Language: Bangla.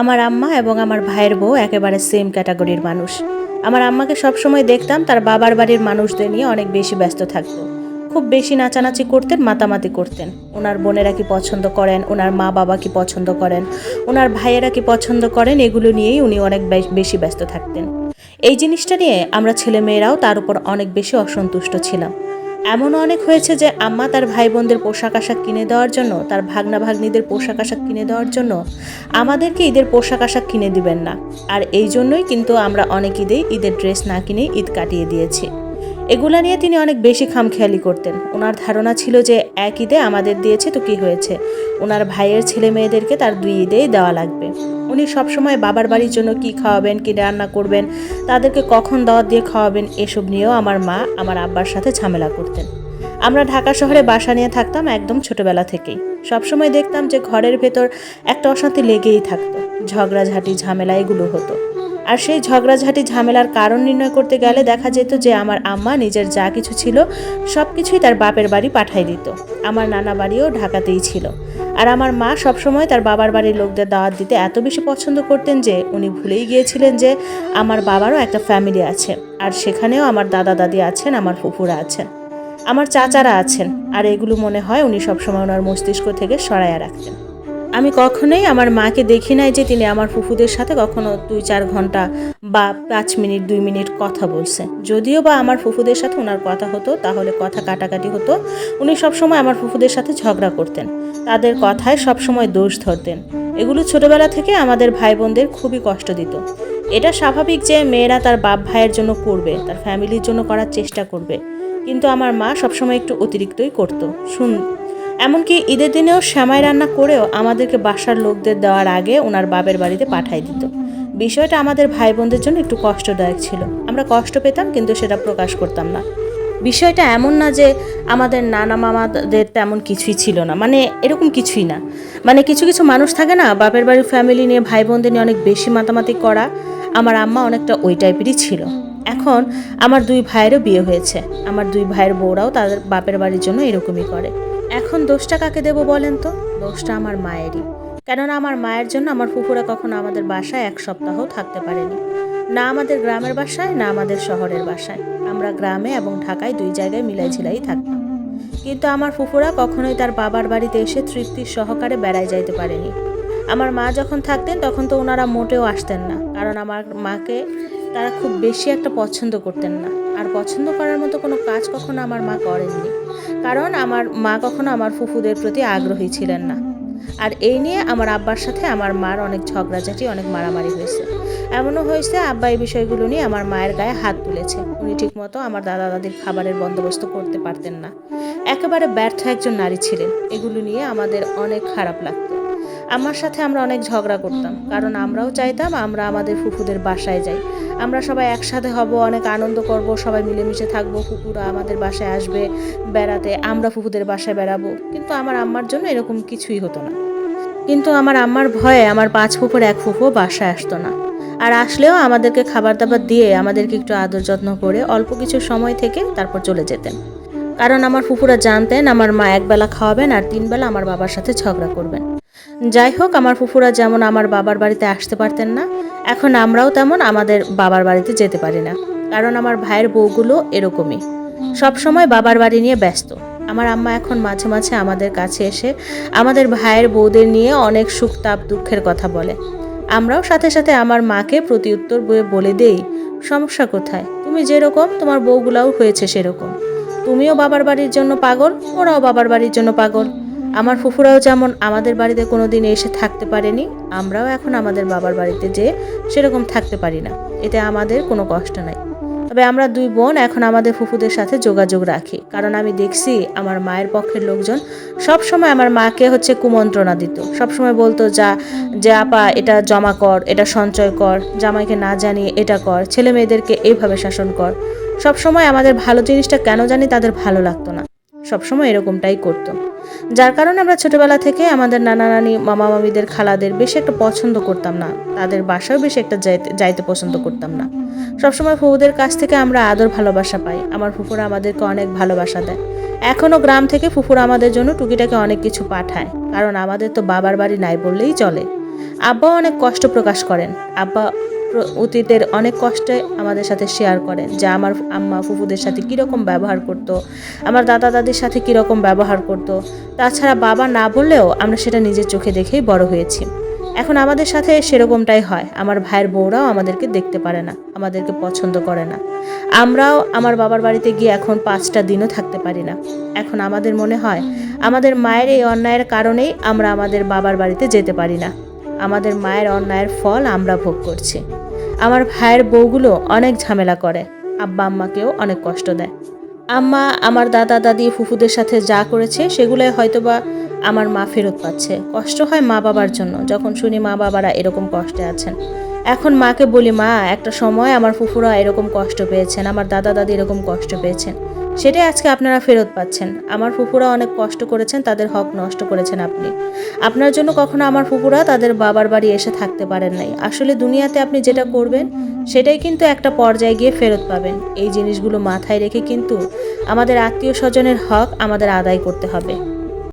আমার আম্মা এবং আমার ভাইয়ের বউ একেবারে সেম ক্যাটাগরির মানুষ। আমার আম্মাকে সবসময় দেখতাম তার বাবার বাড়ির মানুষদের নিয়ে অনেক বেশি ব্যস্ত থাকতো। খুব বেশি নাচানাচি করতেন, মাতামাতি করতেন। ওনার বোনেরা কি পছন্দ করেন? ওনার মা বাবা কি পছন্দ করেন? ওনার ভাইয়েরা কি পছন্দ করেন? এগুলো নিয়েই উনি অনেক বেশ- ব্যস্ত থাকতেন। এই জিনিসটা নিয়ে আমরা ছেলেমেয়েরাও তার উপর অনেক বেশি অসন্তুষ্ট ছিলাম। এমনও অনেক হয়েছে যে আম্মা তার ভাই বোনদের পোশাক আশাক কিনে দেওয়ার জন্য, তার ভাগনা ভাগ্নিদের পোশাক আশাক কিনে দেওয়ার জন্য আমাদেরকে ঈদের পোশাক আশাক কিনে দিবেন না। আর এই জন্যই কিন্তু আমরা অনেক ঈদেই ঈদের ড্রেস না কিনে ঈদ কাটিয়ে দিয়েছি। এগুলা নিয়ে তিনি অনেক বেশি খামখেয়ালি করতেন। ওনার ধারণা ছিল যে এক ঈদে আমাদের দিয়েছে তো কি হয়েছে? ওনার ভাইয়ের ছেলে মেয়েদেরকে তার দুই ঈদেই দেওয়া লাগবে। উনি সবসময় বাবার বাড়ির জন্য কি খাওয়াবেন, কি রান্না করবেন, তাদেরকে কখন দাওয়াত দিয়ে খাওয়াবেন, এসব নিয়েও আমার মা আমার আব্বার সাথে ঝামেলা করতেন। আমরা ঢাকা শহরে বাসা নিয়ে থাকতাম একদম ছোটবেলা থেকেই। সবসময় দেখতাম যে ঘরের ভেতর একটা অশান্তি লেগেই থাকতো। ঝগড়াঝাঁটি, ঝামেলা, এগুলো হতো। আর সেই ঝগড়াঝাঁটি, ঝামেলার কারণ নির্ণয় করতে গেলে দেখা যেত যে আমার আম্মা নিজের যা কিছু ছিল সব কিছুই তার বাপের বাড়ি পাঠাই দিত। আমার নানা বাড়িও ঢাকাতেই ছিল। আর আমার মা সবসময় তার বাবার বাড়ির লোকদের দাওয়াত দিতে এত বেশি পছন্দ করতেন যে উনি ভুলেই গিয়েছিলেন যে আমার বাবারও একটা ফ্যামিলি আছে। আর সেখানেও আমার দাদা, দাদি আছেন, আমার ফুফুরা আছেন, আমার চাচারা আছেন। আর এগুলো মনে হয় উনি সবসময় ওনার মস্তিষ্ক থেকে সরাইয়া রাখতেন। আমি কখনোই আমার মাকে দেখি নাই যে তিনি আমার ফুফুদের সাথে কখনো দুই চার ঘণ্টা বা পাঁচ মিনিট, দুই মিনিট কথা বলছে। যদিও বা আমার ফুফুদের সাথে ওনার কথা হতো, তাহলে কথা কাটাকাটি হতো, উনি সবসময় আমার ফুফুদের সাথে ঝগড়া করতেন। তাদের কথায় সবসময় দোষ ধরতেন। এগুলো ছোটবেলা থেকে আমাদের ভাই বোনদের খুবই কষ্ট দিত। এটা স্বাভাবিক যে মেয়েরা তার বাপ ভাইয়ের জন্য করবে, তার ফ্যামিলির জন্য করার চেষ্টা করবে। কিন্তু আমার মা সবসময় একটু অতিরিক্তই করতো। শুন এমনকি ঈদের দিনেও শ্যামাই রান্না করেও আমাদেরকে বাসার লোকদের দেওয়ার আগে ওনার বাপের বাড়িতে পাঠাই দিত। বিষয়টা আমাদের ভাই বোনদের জন্য একটু কষ্টদায়ক ছিল। আমরা কষ্ট পেতাম কিন্তু সেটা প্রকাশ করতাম না। বিষয়টা এমন না যে আমাদের নানা মামাদের তেমন কিছুই ছিল না। মানে এরকম কিছুই না। মানে কিছু কিছু মানুষ থাকে না, বাপের বাড়ির ফ্যামিলি নিয়ে ভাই বোনদের নিয়ে অনেক বেশি মাতামাতি করা। আমার আম্মা অনেকটা ওই টাইপেরই ছিল। এখন আমার দুই ভাইয়েরও বিয়ে হয়েছে। আমার দুই ভাইয়ের বউরাও তাদের বাপের বাড়ির জন্য এরকমই করে। এখন দোষটা কাকে দেবো বলেন তো? দোষটা আমার মায়েরই। কেননা আমার মায়ের জন্য আমার ফুফুরা কখনো আমাদের বাসায় এক সপ্তাহ থাকতে পারেনি। না আমাদের গ্রামের বাসায়, না আমাদের শহরের বাসায়। আমরা গ্রামে এবং ঢাকায় দুই জায়গায় মিলাই ঝিলাই থাকতাম। কিন্তু আমার ফুফুরা কখনোই তার বাবার বাড়িতে এসে তৃপ্তির সহকারে বেড়ায় যাইতে পারেনি। আমার মা যখন থাকতেন, তখন তো ওনারা মোটেও আসতেন না। কারণ আমার মাকে তারা খুব বেশি একটা পছন্দ করতেন না। আর পছন্দ করার মতো কোনো কাজ কখনো আমার মা করেননি। কারণ আমার মা কখনো আমার ফুফুদের প্রতি আগ্রহী ছিলেন না। আর এই নিয়ে আমার আব্বার সাথে আমার মার অনেক ঝগড়াঝাটি, অনেক মারামারি হয়েছে। এমনও হয়েছে আব্বা এই বিষয়গুলো নিয়ে আমার মায়ের গায়ে হাত তুলেছে। উনি ঠিকমতো আমার দাদা দাদির খাবারের বন্দোবস্ত করতে পারতেন না। একেবারে ব্যর্থ একজন নারী ছিলেন। এগুলো নিয়ে আমাদের অনেক খারাপ লাগতো। আমার সাথে আমরা অনেক ঝগড়া করতাম। কারণ আমরাও চাইতাম আমরা আমাদের ফুফুদের বাসায় যাই। আমরা সবাই একসাথে হব, অনেক আনন্দ করব, সবাই মিলেমিশে থাকব, ফুফুরা আমাদের বাসায় আসবে বেড়াতে, আমরা ফুফুদের বাসায় বেড়াবো। কিন্তু আমার আম্মার জন্য এরকম কিছুই হতো না। কিন্তু আমার আম্মার ভয়ে আমার পাঁচ ফুফুর এক ফুফু বাসায় আসতো না। আর আসলেও আমাদেরকে খাবার দাবার দিয়ে আমাদেরকে একটু আদর যত্ন করে অল্প কিছু সময় থেকে তারপর চলে যেতেন। কারণ আমার ফুফুরা জানতেন আমার মা একবেলা খাওয়াবেন আর তিনবেলা আমার বাবার সাথে ঝগড়া করবেন। যাই হোক আমার ফুফুরা যেমন আমার বাবার বাড়িতে আসতে পারতেন না, এখন আমরাও তেমন আমাদের বাবার বাড়িতে যেতে পারি না, কারণ আমার ভাইয়ের বউগুলো এরকমই। সব সময় বাবার বাড়ি নিয়ে ব্যস্ত। আমার আম্মা এখন মাঝে মাঝে আমাদের কাছে এসে আমাদের ভাইয়ের বউদের নিয়ে অনেক সুখ তাপ দুঃখের কথা বলে। আমরাও সাথে সাথে আমার মাকে প্রতি উত্তর বয়ে বলে দেই, সমস্যা কোথায়? তুমি যেরকম, তোমার বউগুলাও হয়েছে সেরকম। তুমিও বাবার বাড়ির জন্য পাগল, ওরাও বাবার বাড়ির জন্য পাগল। আমার ফুফুরাও যেমন আমাদের বাড়িতে কোনো দিন এসে থাকতে পারেনি, আমরাও এখন আমাদের বাবার বাড়িতে যে সেরকম থাকতে পারি না। এতে আমাদের কোনো কষ্ট নাই। তবে আমরা দুই বোন এখন আমাদের ফুফুদের সাথে যোগাযোগ রাখি। কারণ আমি দেখছি আমার মায়ের পক্ষের লোকজন সব সময় আমার মাকে হচ্ছে কুমন্ত্রণা দিত। সব সময় বলতো, যা, যে আপা, এটা জমা কর, এটা সঞ্চয় কর, জামাইকে না জানিয়ে এটা কর ছেলে মেয়েদেরকে এইভাবে শাসন কর। সব সময় আমাদের ভালো জিনিসটা কেন জানি তাদের ভালো লাগতো না। সবসময় এরকমটাই করতো। যার কারণে আমরা ছোটবেলা থেকে আমাদের নানা নানি, মামা মামিদের খালাদের বেশি একটা পছন্দ করতাম না। তাদের বাসাও বেশি একটা যাইতে পছন্দ করতাম না। সবসময় ফুফুদের কাছ থেকে আমরা আদর ভালোবাসা পাই। আমার ফুফুরা আমাদেরকে অনেক ভালোবাসা দেয়। এখনও গ্রাম থেকে ফুফুরা আমাদের জন্য টুকিটাকে অনেক কিছু পাঠায়। কারণ আমাদের তো বাবার বাড়ি নাই বললেই চলে। আব্বাও অনেক কষ্ট প্রকাশ করেন। আব্বা অতীতের অনেক কষ্টে আমাদের সাথে শেয়ার করেন যে আমার আম্মা ফুফুদের সাথে কীরকম ব্যবহার করত, আমার দাদা দাদির সাথে কীরকম ব্যবহার করত, তাছাড়া বাবা না বললেও আমরা সেটা নিজের চোখে দেখেই বড় হয়েছি। এখন আমাদের সাথে সেরকমটাই হয়, আমার ভাইয়ের বউরাও আমাদেরকে দেখতে পারে না, আমাদেরকে পছন্দ করে না। আমরাও আমার বাবার বাড়িতে গিয়ে এখন পাঁচটা দিনও থাকতে পারি না। এখন আমাদের মনে হয়, আমাদের মায়ের এই অন্যায়ের কারণেই আমরা আমাদের বাবার বাড়িতে যেতে পারি না। আমাদের মায়ের অন্যায়ের ফল আমরা ভোগ করছি। আমার ভাইয়ের বউগুলো অনেক ঝামেলা করে। আব্বা আম্মাকেও অনেক কষ্ট দেয়। আম্মা আমার দাদা দাদি ফুফুদের সাথে যা করেছে সেগুলোই হয়তোবা আমার মা ফেরত পাচ্ছে। কষ্ট হয় মা বাবার জন্য, যখন শুনি মা বাবারা এরকম কষ্টে আছেন। এখন মাকে বলি, মা, একটা সময় আমার ফুফুরা এরকম কষ্ট পেয়েছেন, আমার দাদা দাদি এরকম কষ্ট পেয়েছেন। সেটাই আজকে আপনারা ফেরত পাচ্ছেন। আমার ফুপুরা অনেক কষ্ট করেছেন, তাদের হক নষ্ট করেছেন আপনি। আপনার জন্য কখনো আমার ফুপুরা তাদের বাবার বাড়ি এসে থাকতে পারেন নাই। আসলে দুনিয়াতে আপনি যেটা করবেন, সেটাই কিন্তু একটা পর্যায়ে গিয়ে ফেরত পাবেন। এই জিনিসগুলো মাথায় রেখে কিন্তু আমাদের আত্মীয় স্বজনের হক আমাদের আদায় করতে হবে।